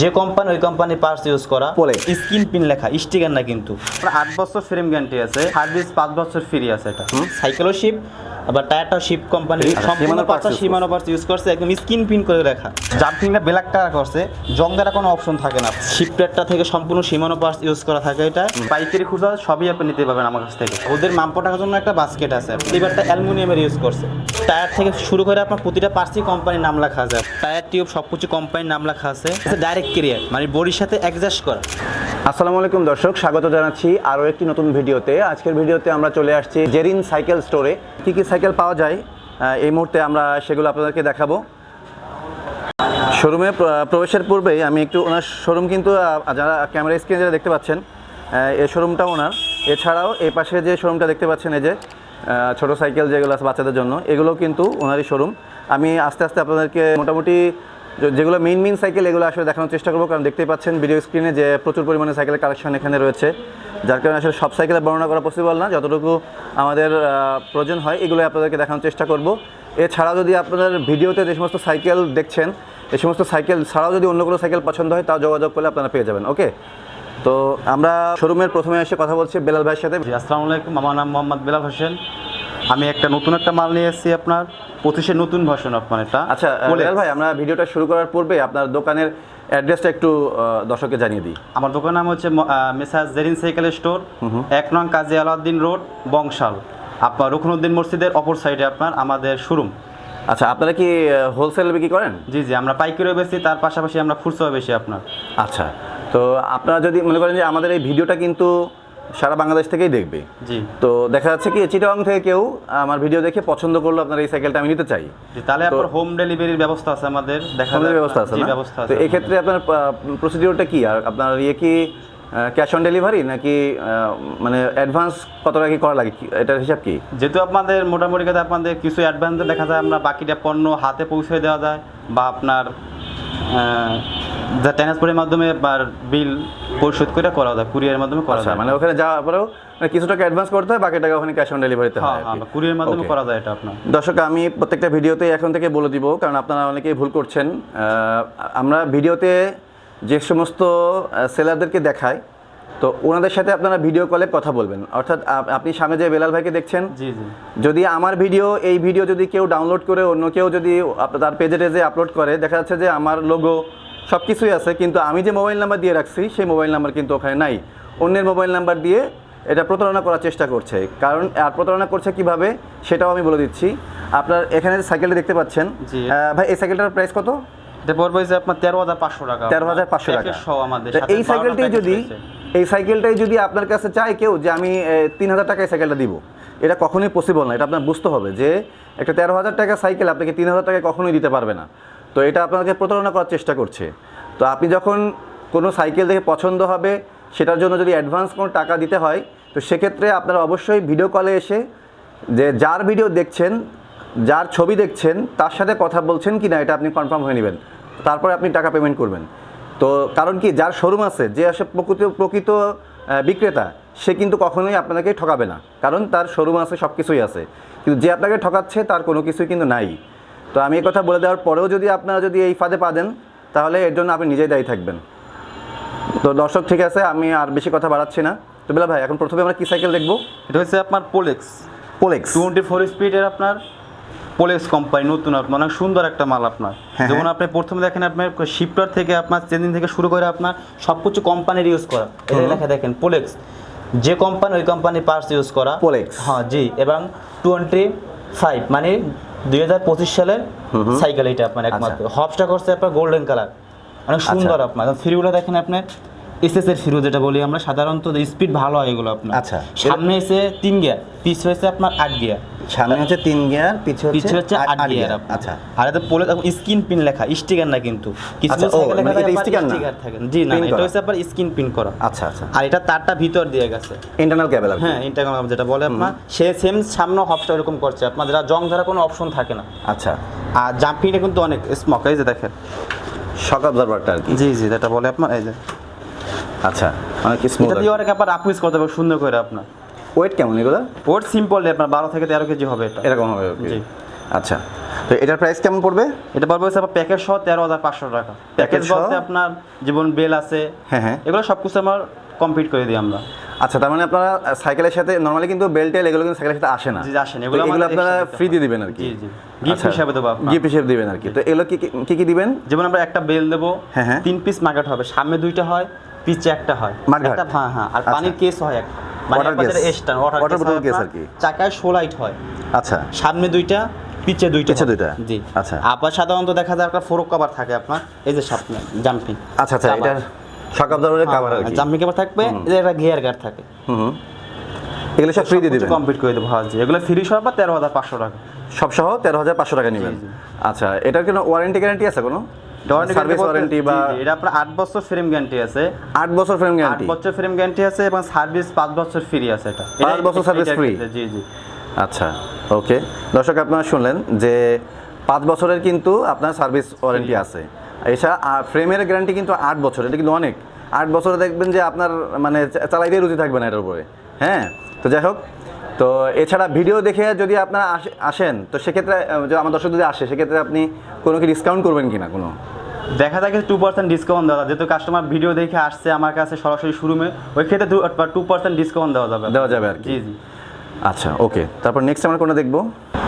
যে কোম্পানি ওই company parts use করা Polex। স্ক্রিন পিন লেখা স্টিকার না কিন্তু। আট বছর ফ্রেম গ্যারান্টি আছে সার্ভিস পাঁচ বছর ফ্রি আছে এটা। সাইকেলও শিপ আবার টায়ারটাও শিপ কোম্পানি সম্পূর্ণ পাঁচটা সীমানো পার্টস ইউজ করছে একদম স্ক্রিন পিন করে লেখা। জাম্পিংটা ব্ল্যাক টায়ার করছে জং দেওয়ার কোনো অপশন থাকে না। শিপটারটা থেকে সম্পূর্ণ সীমানো পার্টস ইউজ করা থাকে এটা। পাইকারি খুচরা সবই আপনি নিতে পারবেন আমার কাছ থেকে। ওদের মাম্প টাকার জন্য একটা বাস্কেট আছে এবারটা অ্যালুমিনিয়ামের ইউজ করছে। টায়ার থেকে শুরু করে আপনার প্রতিটা পার্টসই কোম্পানির নাম লেখা আছে। টায়ার টিউব সব কিছু কোম্পানির নাম লেখা আছে। ডাইরেক্ট কেরিয়ার মানে বডির সাথে অ্যাডজাস্ট করা। আসসালামু আলাইকুম দর্শক, স্বাগত জানাচ্ছি আরও একটি নতুন ভিডিওতে। আজকের ভিডিওতে আমরা চলে আসছি জেরিন সাইকেল স্টোরে কী কী সাইকেল পাওয়া যায়? এই মুহূর্তে আমরা সেগুলো আপনাদেরকে দেখাবো। শোরুমে প্রবেশের পূর্বেই আমি একটু ওনার শোরুম কিন্তু যারা ক্যামেরা স্ক্রিনে যারা দেখতে পাচ্ছেন এই শোরুমটা ওনার। এছাড়াও এই পাশে যে শোরুমটা দেখতে পাচ্ছেন, এই যে ছোট সাইকেল যেগুলো আছে বাচ্চাদের জন্য, এগুলো কিন্তু ওনারই শোরুম। আমি আস্তে আস্তে আপনাদেরকে মোটামুটি যেগুলো মেইন মেইন সাইকেল এগুলো আসলে দেখানোর চেষ্টা করব, কারণ দেখতেই পাচ্ছেন ভিডিও স্ক্রিনে যে প্রচুর পরিমাণে সাইকেলের কালেকশন এখানে রয়েছে। যার কারণে আসলে সব সাইকেলের বর্ণনা করা পসিবল না, যতটুকু আমাদের প্রয়োজন হয় এগুলো আপনাদেরকে দেখানোর চেষ্টা করব। এছাড়াও যদি আপনাদের ভিডিওতে যে সমস্ত সাইকেল দেখছেন, এই সমস্ত সাইকেল ছাড়াও যদি অন্য কোনো সাইকেল পছন্দ হয়, তাও যোগাযোগ করলে আপনারা পেয়ে যাবেন ওকে তো আমরা শোরুমের প্রথমে এসে কথা বলছি বেলাল ভাইয়ের সাথে। আসসালামু আলাইকুম, আমার নাম মোহাম্মদ বেলাল হোসেন। আমি একটা নতুন একটা মাল নিয়ে এসেছি আপনার পঁচিশের নতুন ভার্সন আপনার এটা। আচ্ছা ভাই আমরা ভিডিওটা শুরু করার পূর্বে আপনার দোকানের অ্যাড্রেসটা একটু দর্শককে জানিয়ে দিই। আমার দোকানের নাম হচ্ছে মেসাজ জেরিন সাইকেল স্টোর এক নং কাজী আলাউদ্দিন রোড বংশাল। আপনার রুকনুদ্দিন মসজিদের অপর সাইডে আপনার আমাদের শোরুম। আচ্ছা আপনারা কি হোলসেল বিক্রি করেন? জি জি আমরা পাইকারিও বেশি তার পাশাপাশি আমরা খুচরাও বেশি আপনার। আচ্ছা তো আপনারা যদি মনে করেন যে আমাদের এই ভিডিওটা কিন্তু সারা বাংলাদেশ থেকেই দেখবে। জি। তো দেখা যাচ্ছে কি চিটাং থেকে কেউ আমার ভিডিও দেখে পছন্দ করল আপনার এই সাইকেলটা আমি নিতে চাই। তাহলে আপনার হোম ডেলিভারির ব্যবস্থা আছে আমাদের দেখা ব্যবস্থা আছে ব্যবস্থা তো এই ক্ষেত্রে আপনার প্রসিডিওরটা কি? আর আপনার ইয়ে কি ক্যাশ অন ডেলিভারি নাকি মানে অ্যাডভান্স কত টাকা কি করা লাগে? এটার হিসাব কি? যেহেতু আপনাদের মোটামুটি কথা আপনাদের কিছু অ্যাডভান্স দেখা যায় আমরা বাকিটা পণ্য হাতে পৌঁছে দেওয়া যায় বা আপনার যা ট্রান্সপোর্টের মাধ্যমে বা বিল পরিশোধ করে করা যায় কুরিয়ারের মাধ্যমে করা আচ্ছা যায়। মানে ওখানে যাওয়ার পরেও মানে কিছু টাকা অ্যাডভান্স করতে হয় বাকি টাকা ওখানে ক্যাশ অন ডেলিভারিতে হ্যাঁ হয় কুরিয়ার হ্যাঁ কুরিয়ারের মাধ্যমে করা যায় এটা আপনার। দর্শক আমি প্রত্যেকটা ভিডিওতে এখন থেকে বলে দিব কারণ আপনারা অনেকেই ভুল করছেন। আমরা ভিডিওতে যে সমস্ত সেলারদেরকে দেখাই তো ওনাদের সাথে আপনারা ভিডিও কলে কথা বলবেন। অর্থাৎ আপনি সামনে যে বেলাল ভাইকে দেখছেন জি জি। যদি আমার ভিডিও এই ভিডিও যদি কেউ ডাউনলোড করে অন্য কেউ যদি তার পেজে টেজে আপলোড করে দেখা যাচ্ছে যে আমার লোগো সব কিছুই আছে কিন্তু আমি যে মোবাইল নাম্বার দিয়ে রাখছি সেই মোবাইল নাম্বার কিন্তু ওখানে নাই। অন্যের মোবাইল নাম্বার দিয়ে এটা প্রতারণা করার চেষ্টা করছে। কারণ আর প্রতারণা করছে কীভাবে সেটাও আমি বলে দিচ্ছি। আপনার এখানে যে সাইকেলটা দেখতে পাচ্ছেন ভাই এই সাইকেলটার প্রাইস কত? এটা পড়বে যে আপনার তেরো হাজার পাঁচশো টাকা। তেরো হাজার পাঁচশো টাকা। এই 12টা সাইকেলটাই package যদি। এই সাইকেলটাই যদি আপনার কাছে চায় কেউ যে আমি তিন হাজার টাকায় সাইকেলটা দিব, এটা কখনোই পসিবল না। এটা আপনার বুঝতে হবে যে একটা তেরো হাজার টাকা সাইকেল আপনাকে তিন হাজার টাকায় কখনোই দিতে পারবে না। তো এটা আপনাকে প্রতারণা করার চেষ্টা করছে। তো আপনি যখন কোনো সাইকেল দেখে পছন্দ হবে, সেটার জন্য যদি অ্যাডভান্স কোনো টাকা দিতে হয়, তো সেক্ষেত্রে আপনারা অবশ্যই ভিডিও কলে এসে যে যার ভিডিও দেখছেন, যার ছবি দেখছেন, তার সাথে কথা বলছেন কি না এটা আপনি কনফার্ম হয়ে নেবেন। তারপরে আপনি টাকা পেমেন্ট করবেন। তো কারণ কি যার শোরুম আছে যে আসে প্রকৃত প্রকৃত বিক্রেতা সে কিন্তু কখনোই আপনাকে ঠকাবে না। কারণ তার শোরুম আছে সব কিছুই আছে। কিন্তু যে আপনাকে ঠকাচ্ছে তার কোনো কিছুই কিন্তু নাই। তো আমি এই কথা বলে দেওয়ার পরেও যদি আপনারা যদি এই ফাঁদে পা দেন তাহলে এর জন্য আপনি নিজেই দায়ী থাকবেন। তো দর্শক ঠিক আছে আমি আর বেশি কথা বাড়াচ্ছি না। তো বেলা ভাই এখন প্রথমে আমরা কি সাইকেল দেখব? এটা হচ্ছে আপনার পোলেক্স পোলেক্স টোয়েন্টি ফোর স্পিডের আপনার পোলেক্স কোম্পানি নতুন আপনার অনেক সুন্দর একটা মাল আপনার। হ্যাঁ, যেমন আপনি প্রথমে দেখেন আপনার শিফটার থেকে আপনার চেঞ্জিং থেকে শুরু করে আপনার সব কিছু কোম্পানির ইউজ করা। এটা লেখা দেখেন পোলেক্স যে কোম্পানি ওই কোম্পানি পার্টস ইউজ করা। পোলেক্স হ্যাঁ জি এবং টোয়েন্টি ফাইভ মানে দুই হাজার পঁচিশ সালের সাইকেল এটা আপনার একমাত্র। হবসটা করছে আপনার গোল্ডেন কালার অনেক সুন্দর আপনার। ফিরগুলো দেখেন আপনার এসএস এর ফিরু যেটা বলি আমরা সাধারণত স্পিড ভালো হয় এগুলো আপনার। আচ্ছা। সামনে এসে তিন গিয়ার পিছ হয়েছে আপনার আট গিয়ার সামনে হচ্ছে তিন গিয়ার পিছে পিছে হচ্ছে আট গিয়ার আচ্ছা। আর এতে পোলে স্ক্রিন পিন লেখা স্টিকার না কিন্তু। কিছু আচ্ছা, মানে এটা থাকে না? স্টিকার থাকে। জি না এটা। হচ্ছে আপনার স্ক্রিন পিন করা। আচ্ছা আচ্ছা। আর এটা তারটা ভিতর দিয়ে গেছে। ইন্টারনাল কেবল হ্যাঁ ইন্টারগ্রাম যেটা বলে আপনার সে সেম সামনে হবসটা এরকম করছে। আপনার যেটা জং ধরা কোনো অপশন থাকে না। আচ্ছা। আর জাম্পিংটা কিন্তু অনেক স্মক এই যে দেখেন। শক অবজারভারটা আর কি। জি জি যেটা বলে আপনার এই যে। আচ্ছা। অনেক স্মুথ এটা দিয়ে অনেক আপনার আকুইজ করতে পারবে সুন্দর করে আপনার। ওয়েট কেমন এগুলো? ওর সিম্পল আপনার বারো থেকে তেরো কেজি হবে এটা। এরকম হবে. জি। আচ্ছা। তো এটার প্রাইস কেমন পড়বে? এটা পারব হচ্ছে আপনার প্যাকেজ সহ তেরো হাজার পাঁচশো টাকা। প্যাকেজ? বলতে আপনার যেমন বেল আছে হ্যাঁ হ্যাঁ। এগুলো সব কিছু আমার কমপ্লিট করে দিই আমরা। আচ্ছা তার মানে আপনারা সাইকেলের সাথে নর্মালি কিন্তু বেল্টেল এগুলো কিন্তু সাইকেলের সাথে আসে না। জি, আসে না। এগুলো আপনারা ফ্রি দিয়ে দিবেন আর কি। জি জি। গিফট হিসাবে দেবো গিফট হিসেবে দিবেন আর কি। তো এগুলো কি কি- কি কি দিবেন? যেমন আমরা একটা বেল দেবো হ্যাঁ, হ্যাঁ। তিন পিস মার্কেট হবে। সামনে দুইটা হয় পিছে একটা হয়। একটা হ্যাঁ হ্যাঁ আর আচ্ছা। পানির কেস হয় একটা? চাকায় ষোলাইট হয়। আচ্ছা। সামনে দুইটা পিছে দুইটা দুইটা? জি। আচ্ছা। আবার সাধারণত দেখা যায় একটা ফোরক কভার থাকে আপনার এই যে সামনে জাম্পিং আচ্ছা আচ্ছা কাভার জাম্পিং কভার থাকবে একটা গিয়ার গার্ড থাকে। হুম। এগুলো সব ফ্রি দিয়ে দিবেন? কমপ্লিট করে দেবো হ্যাঁ জি। এগুলো ফ্রি বা তেরো হাজার পাঁচশো টাকা। সব সহ তেরো হাজার পাঁচশো টাকা নেবেন। আচ্ছা এটার কোনো ওয়ারেন্টি গ্যারান্টি আছে কোনো? সার্ভিস ওয়ারেন্টি বা জি, জি, এটা আপনার আট বছর ফ্রেম গ্যারান্টি আছে। আট বছর ফ্রেম গ্যারান্টি বছর ফ্রেম গ্যারান্টি আছে এবং সার্ভিস পাঁচ বছর ফ্রি আছে এটা। পাঁচ বছর service এটার জি জি। আচ্ছা ওকে দর্শক আপনারা শুনলেন যে পাঁচ বছরের কিন্তু আপনার সার্ভিস ওয়ারেন্টি আছে। এছাড়া ফ্রেমের গ্যারান্টি কিন্তু আট বছর এটা কিন্তু অনেক। আট বছরে দেখবেন যে আপনার মানে চালাইতেই রুচি থাকবে না এটার উপরে। হ্যাঁ? তো যাই হোক তো এছাড়া ভিডিও দেখে যদি আপনারা আসেন তো সেক্ষেত্রে আমার দর্শক যদি আসে সেক্ষেত্রে আপনি কোনো কি ডিসকাউন্ট করবেন কিনা কোনো? দেখা যায় টু পার্সেন্ট ডিসকাউন্ট দেওয়া যেহেতু কাস্টমার ভিডিও দেখে আসছে আমার কাছে সরাসরি শোরুমে ওই ক্ষেত্রে টু পার্সেন্ট ডিসকাউন্ট দেওয়া যাবে দেওয়া যাবে আর কি। জি জি। আচ্ছা ওকে তারপর নেক্সট আমরা কোনটা দেখব?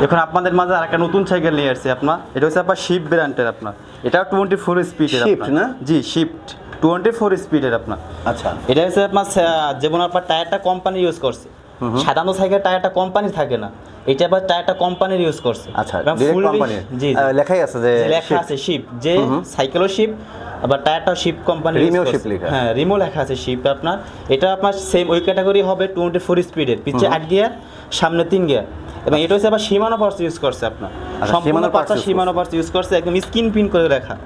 এখন আপনাদের মাঝে আর একটা নতুন সাইকেল নিয়ে আসছে আপনার। এটা হচ্ছে আপনার শিপ ব্র্যান্ডের আপনার। এটা টোয়েন্টি ফোর স্পিডের Shift না? জি শিফট টোয়েন্টি ফোর স্পিডের আপনার। আচ্ছা। এটা হচ্ছে আপনার যেমন আপনার টায়ারটা কোম্পানি ইউজ করছে। সাধারণ সাইকেল টায়ারটা কোম্পানি থাকে না। এটা আবার টায়ারটা কোম্পানির ইউজ করছে। আচ্ছা fully- কোম্পানির জি। লেখাই আছে যে লেখা আছে শিপ যে সাইকেলও শিপ আবার টায়ারটাও শিপ কোম্পানি রিমেও শিপ লেখা। হ্যাঁ রিমো লেখা আছে শিপ আপনার। এটা আপনার সেম ওই ক্যাটাগরি হবে টোয়েন্টি ফোর স্পিডের পিছে আট গিয়ার সামনে তিন গিয়ার এবং এটা হচ্ছে আবার সীমানো পার্টস ইউজ করছে আপনার। আচ্ছা, সম্পূর্ণ use সীমানো পার্টস ইউজ করছে একদম স্কিন প্রিন্ট করে লেখা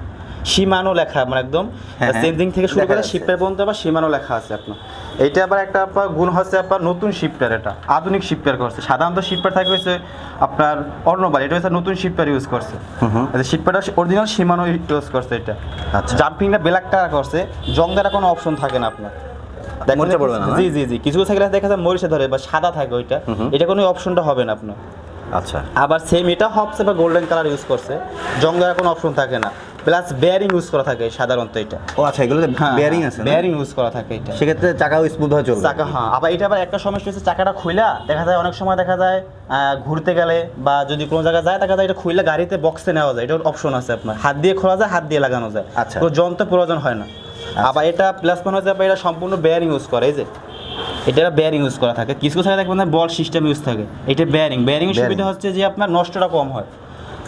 সীমানো লেখা আমার একদম হ্যাঁ, হ্যাঁ। চেঞ্জিং থেকে শুরু করে। শিপের পর্যন্ত আবার সীমানো লেখা আছে আপনার। এইটা আবার একটা আপনার গুণ হচ্ছে আপনার নতুন শিপটার এটা আধুনিক শিপটার করছে। সাধারণত শিপটার থাকে হচ্ছে আপনার অন্যবার এটা হচ্ছে নতুন শিপটার ইউজ করছে। শিপটার অরিজিনাল সীমানো ইউজ করছে এটা। আচ্ছা। জাম্পিংটা ব্ল্যাকটা করছে জং কোনো অপশন থাকে না আপনার? জি জি জি কিছু সাইকেল দেখা যায় মরিচা ধরে বা সাদা থাকে ওইটা। এটা কোনো অপশনটা হবে না আপনার। আচ্ছা। আবার সেম এটা হপসে বা গোল্ডেন কালার ইউজ করছে জং দেওয়ার কোনো অপশন থাকে না। প্লাস বেয়ারিং ইউজ করা থাকে সাধারণত এটা। ও আচ্ছা এগুলোতে বেয়ারিং আছে বেয়ারিং ইউজ করা থাকে এটা। সেক্ষেত্রে চাকাও স্মুথ হয়ে চলবে। চাকা হ্যাঁ আবার এটা আবার একটা সমস্যা হচ্ছে চাকাটা খুইলা দেখা যায় অনেক সময় দেখা যায় ঘুরতে গেলে বা যদি কোনো জায়গায় যায় দেখা যায় এটা খুইলা গাড়িতে বক্সে নেওয়া যায়। এটার অপশন আছে আপনার। হাত দিয়ে খোলা যায় হাত দিয়ে লাগানো যায়। আচ্ছা। কোনো যন্ত্র প্রয়োজন হয় না। আবার এটা প্লাস পয়েন্ট হচ্ছে এটা সম্পূর্ণ বেয়ারিং ইউজ করে এই যে। এটা বেয়ারিং ইউজ করা থাকে। কিছু কিছু জায়গায় দেখবেন বল সিস্টেম ইউজ থাকে। এটা বেয়ারিং বেয়ারিং সুবিধা হচ্ছে যে আপনার নষ্টটা কম হয়।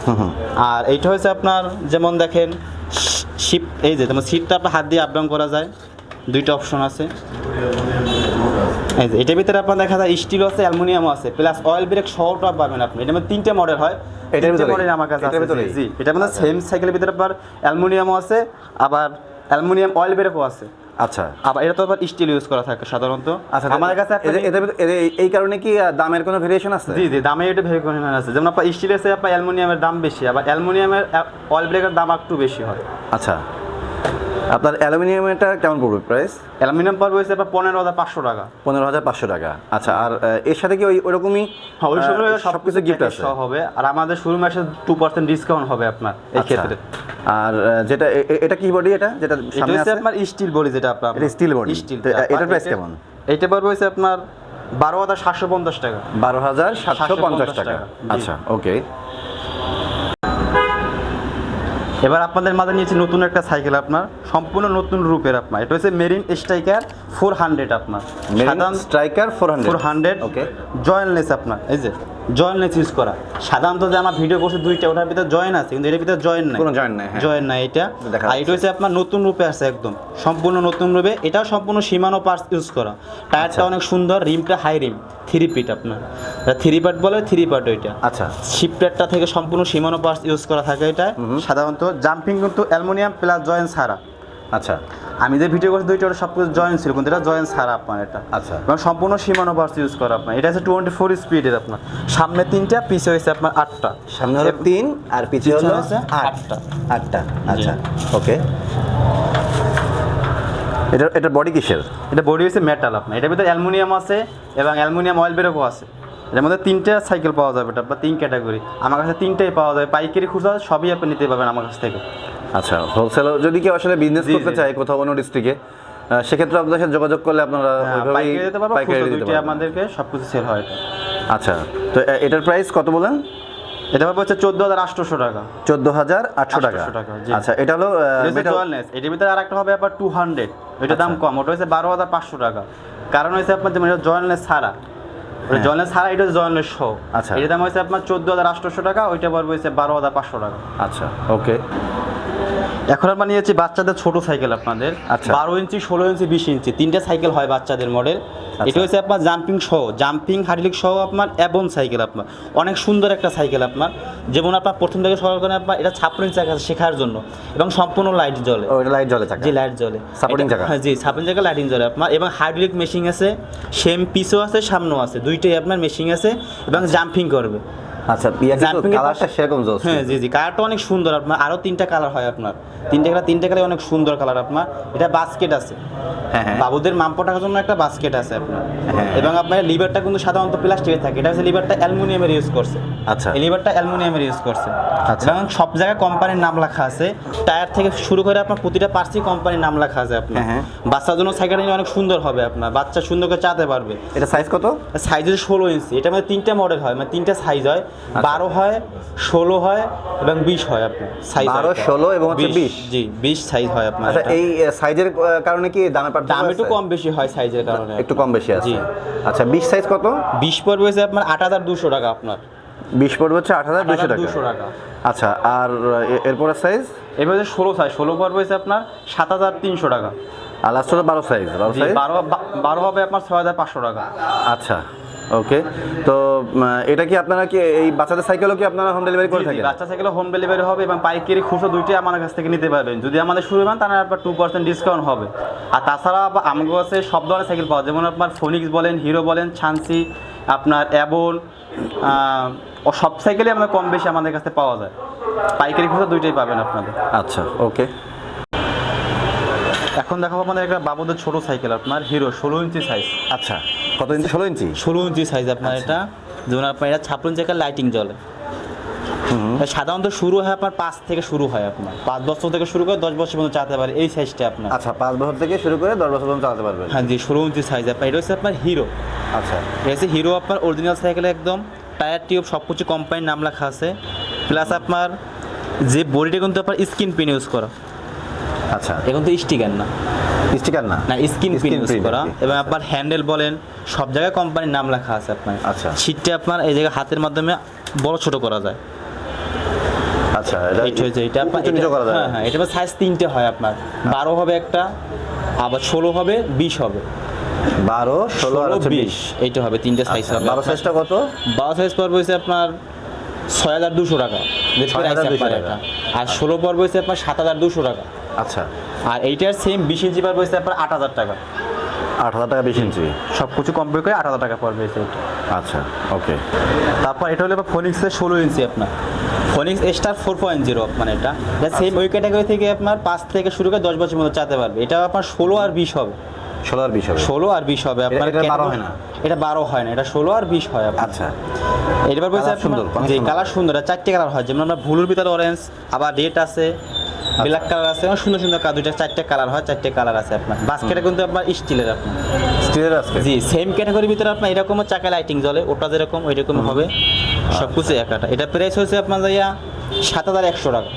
আর এইটা হচ্ছে আপনার যেমন দেখেন শিপ এই যে যেমন সিটটা আপনার হাত দিয়ে আপ ডাউন করা যায় দুইটা অপশন আছে। এই যে এটার ভিতরে আপনার দেখা যায় স্টিল আছে অ্যালুমিনিয়াম আছে প্লাস অয়েল ব্রেক সহটা পাবেন আপনি। এটা মধ্যে তিনটে মডেল হয় এটার ভিতরে? মডেল আমার কাছে আছে জি এটা মানে সেম সাইকেলের ভিতরে আপনার অ্যালুমিনিয়ামও আছে আবার অ্যালুমিনিয়াম অয়েল ব্রেকও আছে। আচ্ছা। আবার এটা তো আবার স্টিল ইউজ করা থাকে সাধারণত। আচ্ছা আমার কাছে এদের- এই কারণে কি দামের কোনো ভেরিয়েশন আছে? জি জি দামে এটা ভেরিয়েশন আছে। যেমন আপনার স্টিলের চেয়ে আপনার অ্যালুমিনিয়ামের দাম বেশি আবার অ্যালুমিনিয়ামের অয়েল ব্রেকের দাম একটু বেশি হয়। আচ্ছা। আপনার অ্যালুমিনিয়ামটা কেমন পড়বে প্রাইস অ্যালুমিনিয়াম পারবে হচ্ছে আপনার পনেরো হাজার পাঁচশো টাকা। পনেরো হাজার পাঁচশো টাকা। আচ্ছা আর এর সাথে কি ওই ওরকমই ওই সব কিছু গিফট আছে? হবে। আর আমাদের শুরু মাসে টু পার্সেন্ট ডিসকাউন্ট হবে আপনার এই আচ্ছা। ক্ষেত্রে। আর যেটা এটা কি বডি এটা? যেটা সামনে আছে? আপনার স্টিল বডি যেটা আপনার এটা steel body। স্টিল এটার price কেমন? এটা পারবে হচ্ছে আপনার বারো হাজার সাতশো পঞ্চাশ টাকা। বারো হাজার সাতশো পঞ্চাশ টাকা, আচ্ছা ওকে এবার আপনাদের মাঝে নিয়েছি নতুন একটা সাইকেল আপনার সম্পূর্ণ নতুন রূপের আপনার। এটা হচ্ছে মেরিন স্ট্রাইকার ফোর হান্ড্রেড আপনার। Striker four hundred four hundred okay জয়েলনেস আপনার এই যে। জয়েন্টলেস ইউজ করা। সাধারণত যে আমার ভিডিও করছে দুইটা ওটার ভিতরে জয়েন আছে কিন্তু এটার ভিতরে জয়েন নাই। কোনো join নাই, হ্যাঁ। জয়েন নাই এটা। আর এটা হচ্ছে আপনার নতুন রূপে আছে একদম। সম্পূর্ণ নতুন রূপে। এটাও সম্পূর্ণ সীমানো পার্টস ইউজ করা। টায়ারটা আচ্ছা। অনেক সুন্দর রিমটা হাই রিম থ্রি পিট আপনার। থ্রি পার্ট বলে থ্রি পার্ট ওইটা। আচ্ছা। শিপটারটা থেকে সম্পূর্ণ সীমানো পার্টস ইউজ করা থাকে এটা। সাধারণত জাম্পিং কিন্তু অ্যালুমিনিয়াম প্লাস জয়েন ছাড়া। আচ্ছা। আমি যে ভিডিও করছি দুইটা ওটা সব কিছু জয়েন ছিল কিন্তু এটা জয়েন ছাড়া আপনার এটা। আচ্ছা। এবং সম্পূর্ণ সীমানো পার্টস ইউজ করা আপনার। এটা হচ্ছে টোয়েন্টি ফোর স্পিডের আপনার। সামনে তিনটা পিছে হয়েছে আপনার আটটা। সামনে হলো তিন আর পিছিয়ে হলো আটটা। আটটা। আচ্ছা ওকে এটা এটা বডি কিসের? এটা বডি হচ্ছে মেটাল আপনার। এটার ভিতরে অ্যালুমিনিয়াম আছে এবং অ্যালুমিনিয়াম অয়েল বেরোকও আছে। এর মধ্যে তিনটে সাইকেল পাওয়া যাবে এটা বা তিন ক্যাটাগরি আমার কাছে তিনটেই পাওয়া যাবে। পাইকারি খুচরা সবই আপনি নিতে পারবেন আমার কাছ থেকে। আচ্ছা হোলসেল যদি কেউ আসলে বিজনেস করতে চায় কোথাও অন্য ডিস্ট্রিক্টে সেক্ষেত্রে আপনাদের সাথে যোগাযোগ করলে আপনারা হ্যাঁ, ওইভাবেই পাইকারি দিতে পারবেন। আমাদেরকে সব কিছু সেল হয় এটা। আচ্ছা তো এটার প্রাইস কত বলেন এটা পাবো হচ্ছে চোদ্দ হাজার আটশোশো টাকা। চোদ্দ হাজার আটশো টাকা। 800 টাকা, জি। আচ্ছা এটা হলো জয়েলনেস এটার ভিতরে আরেকটা হবে আবার টু হান্ড্রেড ওইটা দাম আচ্ছা। কম ওটা হচ্ছে বারো হাজার পাঁচশো টাকা। কারণ হচ্ছে আপনার যেমন জয়েলনেস ছাড়া। হ্যাঁ। জয়েলনেস ছাড়া এটা হচ্ছে জয়েলনেস শো আচ্ছা। এটার দাম হচ্ছে আপনার চোদ্দ হাজার আটশোশো টাকা ওইটা পড়বে হচ্ছে বারো হাজার পাঁচশো টাকা। আচ্ছা ওকে এখন আমরা নিয়েছি বাচ্চাদের ছোট সাইকেল আপনাদের। আচ্ছা। বারো ইঞ্চি ষোলো ইঞ্চি বিশ ইঞ্চি তিনটে সাইকেল হয় বাচ্চাদের মডেল এটা হচ্ছে আপনার জাম্পিং সহ জাম্পিং হাইড্রোলিক সহ আপনার অ্যাবন সাইকেল আপনার। অনেক সুন্দর একটা সাইকেল আপনার। যেমন আপনার প্রথম থেকে সরল করে আপনার এটা ইঞ্চি চাকা শেখার জন্য এবং সম্পূর্ণ লাইট জ্বলে। লাইট জ্বলে থাকে জি লাইট জ্বলে। এটা- চাকা? হ্যাঁ জি সাপোর্টিং চাকা লাইটিং জ্বলে আপনার। এবং হাইড্রোলিক মেশিন আছে সেম পিসও আছে সামনেও আছে। দুইটাই আপনার মেশিন আছে এবং জাম্পিং করবে। আচ্ছা কালারটা সেরকম জোস হ্যাঁ জি জি কালারটা অনেক সুন্দর আপনার আরও তিনটা কালার হয় আপনার। তিনটে কালার তিনটে কালার অনেক সুন্দর কালার আপনার। এটা বাস্কেট আছে। হ্যাঁ হ্যাঁ। বাবুদের মাম্পো টাকার জন্য একটা বাস্কেট আছে আপনার। হ্যাঁ। এবং আপনার লিভারটা কিন্তু সাধারণত প্লাস্টিকের থাকে। এটা হচ্ছে লিভারটা অ্যালুমিনিয়ামের ইউজ করছে। আচ্ছা। এই লিভারটা অ্যালুমিনিয়ামের ইউজ করছে। আচ্ছা। এবং সব জায়গায় কোম্পানির নাম লেখা আছে। টায়ার থেকে শুরু করে আপনার প্রতিটা পার্সি কোম্পানির নাম লেখা আছে আপনার। হ্যাঁ, বাচ্চার জন্য সাইকেলটা অনেক সুন্দর হবে আপনার। বাচ্চা সুন্দর করে চাতে পারবে। এটা সাইজ কত? সাইজ হচ্ছে ষোলো ইঞ্চি এটা মানে তিনটা মডেল হয়। মানে তিনটা সাইজ হয়। বারো হয় ষোলো হয় এবং বিশ হয় আপনার সাইজ 12, 16 এবং বিশ জি বিশ সাইজ হয় আপনার আচ্ছা এই সাইজের কারণে কি দামের দাম একটু কম বেশি হয় সাইজের কারণে। একটু কম বেশি আছে। জি। আচ্ছা বিশ সাইজ কত? বিশ পড়বে হচ্ছে আপনার আট হাজার দুশো টাকা আপনার। বিশ পড়বে হচ্ছে আট হাজার দুশো টাকা। দুশো টাকা। আচ্ছা আর এ- এরপরে সাইজ এবার হচ্ছে ষোলো সাইজ ষোলো পড়বে হচ্ছে আপনার সাত হাজার তিনশো টাকা। আর লাস্ট হলো বারো সাইজ বারো সাইজ বারো বারো হবে আপনার ছয় হাজার পাঁচশো টাকা। আচ্ছা। ওকে তো এটা কি আপনারা কি এই বাচ্চাদের সাইকেলও কি আপনারা হোম ডেলিভারি করে থাকেন? বাচ্চা সাইকেলে হোম ডেলিভারি হবে এবং পাইকারি খুচরো দুইটাই আমাদের কাছ থেকে নিতে পারবেন। যদি আমাদের শুরু হন তাহলে আপনার টু পার্সেন্ট ডিসকাউন্ট হবে। আর তাছাড়া আমাদের কাছে সব ধরনের সাইকেল পাওয়া যায়। যেমন আপনার ফোনিক্স বলেন হিরো বলেন ছানসি আপনার অ্যাবন ও সব সাইকেলই আমাদের কম বেশি আমাদের কাছে পাওয়া যায়। পাইকারি খুচরো দুইটাই পাবেন আপনাদের। আচ্ছা ওকে। এখন দেখাবো আমাদের একটা বাবুদের ছোট সাইকেল আপনার হিরো ষোলো ইঞ্চি সাইজ আচ্ছা কত ইঞ্চি? ষোলো ইঞ্চি? ষোলো ইঞ্চি সাইজ আপনার এটা। যেমন আপনার এটা ছাপ্পন জায়গায় লাইটিং জ্বলে। সাধারণত শুরু হয় আপনার পাঁচ থেকে শুরু হয় আপনার। পাঁচ বছর থেকে শুরু করে দশ বছর পর্যন্ত চালাতে পারে এই সাইজটা আপনার। আচ্ছা পাঁচ বছর থেকে শুরু করে দশ বছর পর্যন্ত চালাতে পারবেন। হ্যাঁ জি ষোলো ইঞ্চি সাইজ আপনার। এটা হচ্ছে আপনার হিরো। আচ্ছা। এটা হচ্ছে হিরো আপনার অরিজিনাল সাইকেল একদম। টায়ার টিউব সব কিছু কোম্পানির নাম লেখা আছে। প্লাস আপনার যে বডিটা কিন্তু আপনার স্কিন পিন ইউজ করা। আচ্ছা। এখন তো স্টিকার না। স্টিকার না? না পিন Skin ইউজ করা। এবং আপনার হ্যান্ডেল বলেন সব জায়গায় কোম্পানির নাম লেখা আছে আপনার। আচ্ছা। সিটটা আপনার এই জায়গায় হাতের মাধ্যমে বড় ছোট করা যায়। আচ্ছা এটা এইটা হচ্ছে এটা আপনার করা হ্যাঁ হ্যাঁ এটা সাইজ তিনটে হয় আপনার। বারো হবে একটা আবার ষোলো হবে বিশ হবে। বারো ষোলো আর বিশ এইটা হবে তিনটে সাইজ আচ্ছা, হবে বারো সাইজটা কত? বারো সাইজ পড়বে হচ্ছে আপনার ছয় হাজার দুশো টাকা। দেখতে 6,200 পাচ্ছি আপনার টাকা। এটা। আর ষোলো পড়বে হচ্ছে আপনার সাত হাজার দুশো টাকা। আচ্ছা। আর এইটার সেম বিশ ইঞ্চি পড়বে হচ্ছে আপনার আট হাজার টাকা। আট হাজার টাকা বিশ ইঞ্চি? সব কিছু কমপ্লিট করে আট হাজার টাকা পড়বে সেট আচ্ছা ওকে তারপর এটা হলো ফোনিক্সের ষোলো ইঞ্চি আপনার। Phoenix star four point zero মানে এটা। সেম ওই ক্যাটাগরি থেকে আপনার পাঁচ থেকে শুরু করে দশ বছর মতো চাতে পারবে। এটা আপনার ষোলো আর বিশ হবে। ষোলো আর বিশ হবে। ষোলো আর বিশ হবে। আপনার এটা 12 হয় না? এটা বারো হয় না। এটা ষোলো আর বিশ হয় আচ্ছা। এবার বলছে সুন্দর, যে কালার সুন্দর। চারটে কালার হয়। যেমন আমরা ভুলুর ভিতরে অরেঞ্জ আবার রেড আছে। আচ্ছা। ব্ল্যাক কালার আছে সুন্দর সুন্দর কালার দুইটা চারটে কালার হয় চারটে কালার আছে আপনার। বাস্কেটে কিন্তু আপনার স্টিলের আপনার। স্টিলের আজকে জি সেম ক্যাটাগরির ভিতরে আপনার এরকম চাকা লাইটিং জ্বলে ওটা যেরকম ওই রকম হবে। সব কিছু একাটা এটা প্রাইস হচ্ছে আপনার যাইয়া সাত হাজার একশো টাকা।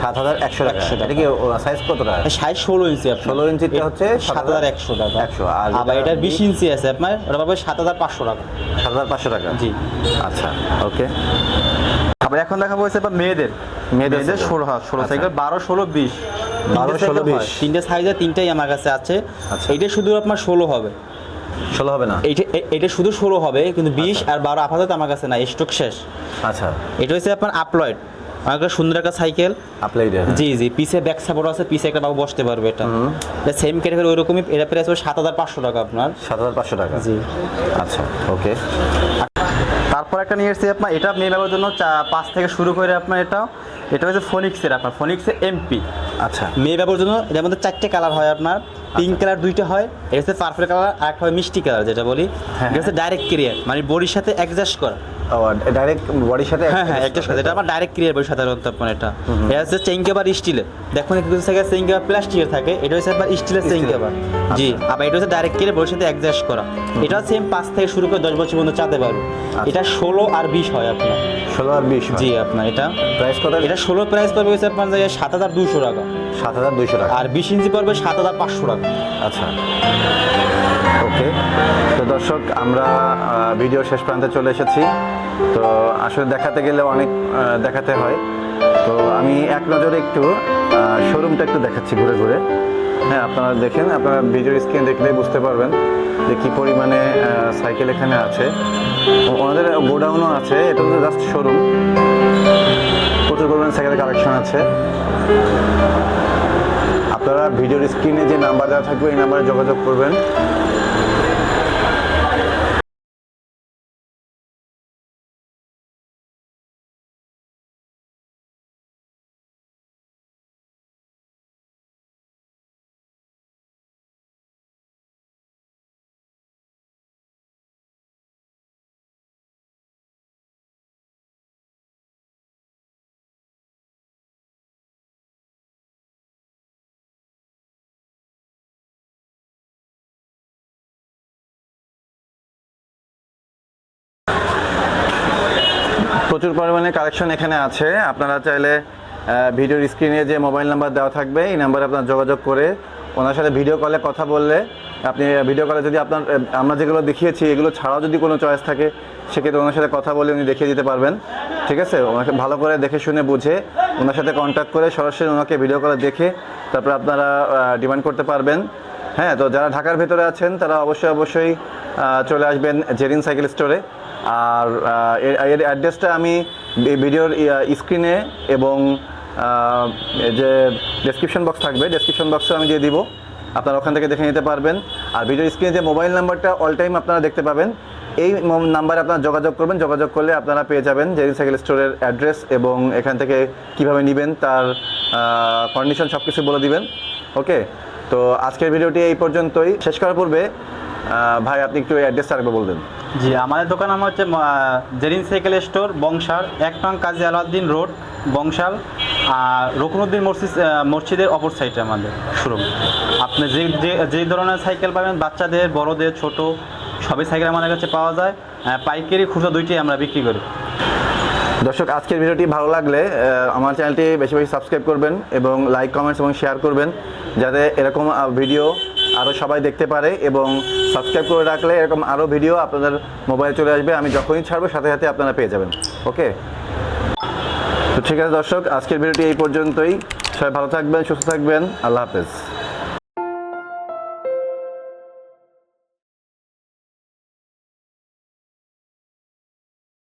সাত হাজার একশো টাকা। 100 টাকা। এটা কি সাইজ কত টাকা? সাইজ ষোলো ইঞ্চি আপনার। 16 ইঞ্চিটা হচ্ছে সাত হাজার একশো টাকা। 100, আর আবার বিশ ইঞ্চি আছে আপনার ওটা পাবে সাত হাজার পাঁচশো টাকা। সাত হাজার পাঁচশো টাকা? জি। আচ্ছা ওকে। আবার এখন আপনার মেয়েদের। মেয়েদের ষোলো হাত ষোলো আচ্ছা। সাইকেল বারো ষোলো বিশ। 12, 16, 20 তিনটে সাইজে তিনটাই আমার কাছে আছে। আচ্ছা। এইটা শুধু আপনার ষোলো হবে। ষোলো হবে না? এইটা এটা শুধু ষোলো হবে কিন্তু বিশ আর বারো আপাতত আমার কাছে না স্টক শেষ। আচ্ছা। এটা হচ্ছে আপনার আপলয়েড আমার কাছে সুন্দর একটা সাইকেল। আপলাই জি জি পিছে ব্যাক সাপোর্ট আছে পিছে একটা বাবু বসতে পারবে এটা। এটা সেম ক্যাটাগরি ওইরকমই এটা প্রাইস হবে সাত হাজার পাঁচশো টাকা আপনার। সাত হাজার পাঁচশো টাকা? জি। আচ্ছা ওকে তারপর একটা নিয়ে এসেছি আপনার এটা মেয়ে বাবার জন্য পাঁচ থেকে শুরু করে আপনার এটা এটা হচ্ছে ফোনিক্সের আপনার ফোনিক্সের এমপি আচ্ছা। মেয়ে ব্যবহার জন্য এর মধ্যে চারটে কালার হয় আপনার পিঙ্ক কালার দুইটা হয় এটা হচ্ছে পার্পল কালার আর একটা হয় মিষ্টি কালার যেটা বলি। এটা হচ্ছে ডাইরেক্ট কেরিয়ার মানে বডির সাথে অ্যাডজাস্ট করা। ডাইরেক্ট বডির সাথে হ্যাঁ হ্যাঁ একটা সাথে। এটা আমার ডাইরেক্ট ক্রিয়ার বই সাধারণত আপনার এটা। এটা হচ্ছে চেঙ্কেবার স্টিলের দেখুন কিছু জায়গায় চেঙ্কেবার প্লাস্টিকের থাকে। এটা হচ্ছে আপনার স্টিলের চেঙ্কেবার জি আবার এটা হচ্ছে ডাইরেক্ট ক্রিয়ার বইয়ের সাথে অ্যাডজাস্ট করা। এটা সেম পাঁচ থেকে শুরু করে দশ বছর পর্যন্ত চাতে পারব এটা ষোলো আর বিশ হয় আপনার। ষোলো আর বিশ জি আপনার এটা। প্রাইস কত? এটা ষোলো প্রাইস পড়বে হচ্ছে আপনার সাত হাজার দুশো টাকা। সাত হাজার দুইশো টাকা। আর বিশ ইঞ্চি পড়বে সাত হাজার পাঁচশো টাকা। আচ্ছা। দর্শক, আমরা ভিডিও শেষ প্রান্তে চলে এসেছি। তো আসলে দেখাতে গেলে অনেক দেখাতে হয়। তো আমি এক নজরে একটু শোরুমটা একটু দেখাচ্ছি ঘুরে ঘুরে। হ্যাঁ আপনারা দেখেন, আপনারা ভিডিও স্ক্রিন দেখলে বুঝতে পারবেন যে কী পরিমাণে সাইকেল এখানে আছে। ওনাদের গোডাউনও আছে, এটা হচ্ছে জাস্ট শোরুম প্রচুর পরিমাণে সাইকেলের কালেকশন আছে। আপনারা ভিডিওর স্ক্রিনে যে নাম্বার দেওয়া থাকবে, এই নাম্বারে যোগাযোগ করবেন। প্রচুর পরিমাণে কালেকশন এখানে আছে। আপনারা চাইলে ভিডিওর স্ক্রিনে যে মোবাইল নাম্বার দেওয়া থাকবে, এই নাম্বারে আপনার যোগাযোগ করে ওনার সাথে ভিডিও কলে কথা বললে আপনি ভিডিও কলে যদি আপনার আমরা যেগুলো দেখিয়েছি, এগুলো ছাড়াও যদি কোনো চয়েস থাকে, সেক্ষেত্রে ওনার সাথে কথা বলে উনি দেখিয়ে দিতে পারবেন। ঠিক আছে? ওনাকে ভালো করে দেখে শুনে বুঝে ওনার সাথে কন্ট্যাক্ট করে সরাসরি ওনাকে ভিডিও কলে দেখে তারপর আপনারা ডিমান্ড করতে পারবেন। হ্যাঁ তো যারা ঢাকার ভেতরে আছেন, তারা অবশ্যই অবশ্যই চলে আসবেন জেরিন সাইকেল স্টোরে। আর এর অ্যাড্রেসটা আমি ভিডিওর স্ক্রিনে এবং যে ডেসক্রিপশন বক্স থাকবে ডেসক্রিপশন বক্সে আমি দিয়ে দিব। আপনারা ওখান থেকে দেখে নিতে পারবেন। আর ভিডিওর স্ক্রিনে যে মোবাইল নাম্বারটা অল টাইম আপনারা দেখতে পাবেন, এই নাম্বারে আপনারা যোগাযোগ করবেন। যোগাযোগ করলে আপনারা পেয়ে যাবেন জেরিন সাইকেল স্টোরের অ্যাড্রেস এবং এখান থেকে কীভাবে নেবেন, তার কন্ডিশন সব কিছু বলে দিবেন। ওকে তো আজকের ভিডিওটি এই পর্যন্তই। শেষ করার পূর্বে ভাই, আপনি একটু অ্যাড্রেসটা আরেকবার বলবেন জি, আমাদের দোকান আমার হচ্ছে জেরিন সাইকেল স্টোর, বংশাল, এক নং কাজী আলাউদ্দিন রোড, বংশাল, আর রকুনুদ্দিন মসজিদ মসজিদের অপর সাইডে আমাদের শোরুম। আপনি যে যে ধরনের সাইকেল পাবেন, বাচ্চাদের, বড়দের, ছোট, সবই সাইকেল আমাদের কাছে পাওয়া যায়। পাইকারি খুচরা দুইটাই আমরা বিক্রি করি। দর্শক, আজকের ভিডিওটি ভালো লাগলে আমার চ্যানেলটি বেশি বেশি সাবস্ক্রাইব করবেন এবং লাইক, কমেন্টস এবং শেয়ার করবেন, যাতে এরকম ভিডিও আরও সবাই দেখতে পারে এবং সাবস্ক্রাইব করে রাখলে এরকম আরও ভিডিও আপনাদের মোবাইলে চলে আসবে। আমি যখনই ছাড়বো সাথে সাথে আপনারা পেয়ে যাবেন। ওকে তো ঠিক আছে দর্শক, আজকের ভিডিওটি এই পর্যন্তই। সবাই ভালো থাকবেন, সুস্থ থাকবেন। আল্লাহ হাফেজ।